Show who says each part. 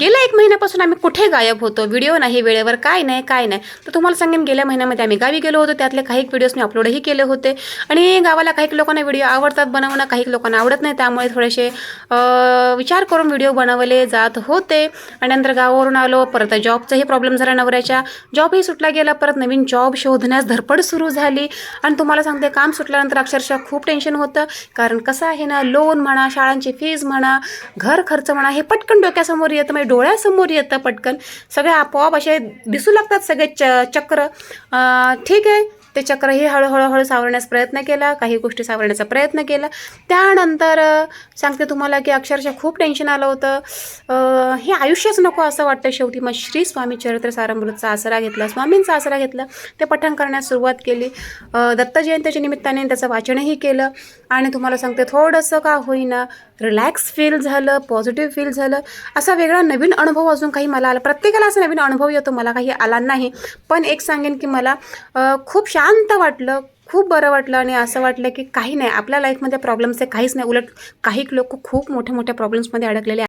Speaker 1: गेल्या एक महिन्यापासून आम्ही कुठे गायब होतो? व्हिडिओ नाही वेळेवर काय नाही काय नाही. तर तुम्हाला सांगेन गेल्या महिन्यामध्ये आम्ही गावी गेलो होतो. त्यातले काही व्हिडिओज मी अपलोडही केले होते. आणि गावाला काही लोकांना व्हिडिओ आवडतात बनवणं काही लोकांना आवडत नाही. त्यामुळे थोडेसे विचार करून व्हिडिओ बनवले जात होते. आणि नंतर गावावरून आलो परत जॉबचाही प्रॉब्लेम झाला नवऱ्याच्या. जॉबही सुटला गेला परत नवीन जॉब शोधण्यास धडपड सुरू झाली. आणि तुम्हाला सांगते काम सुटल्यानंतर अक्षरशः खूप टेन्शन होतं. कारण कसं आहे ना लोन म्हणा शाळांची फीज म्हणा घर खर्च म्हणा हे पटकन डोक्यासमोर येतं. म्हणजे डोळ्यासमोर येतं पटकन. सगळे आपोआप असे दिसू लागतात सगळे च चक्र. ठीक आहे. ते चक्रही हळूहळूहळू सावरण्यास प्रयत्न केला काही गोष्टी सावरण्याचा प्रयत्न केला. त्यानंतर सांगते तुम्हाला की अक्षरशः खूप टेन्शन आलं होतं. हे आयुष्यच नको असं वाटतं शेवटी. मग श्री स्वामी चरित्र सारामृतचा आसरा घेतला स्वामींचा आसरा घेतला. ते पठण करण्यास सुरुवात केली. दत्त जयंतीच्या निमित्ताने त्याचं वाचनही केलं. आणि तुम्हाला सांगते थोडंसं का होईना रिलॅक्स फील झालं पॉझिटिव्ह फील झालं. असा वेगळा नवीन अनुभव अजून काही मला आला. प्रत्येकाला असा नवीन अनुभव येतो. मला काही आला नाही. पण एक सांगेन की मला खूप शांत शांत वाटलं खूप बरं वाटलं आणि असं वाटलं की काही नाही आपल्या लाईफमध्ये प्रॉब्लेम्स आहे काहीच नाही. उलट काही लोक खूप मोठ्या मोठ्या प्रॉब्लेम्समध्ये अडकलेले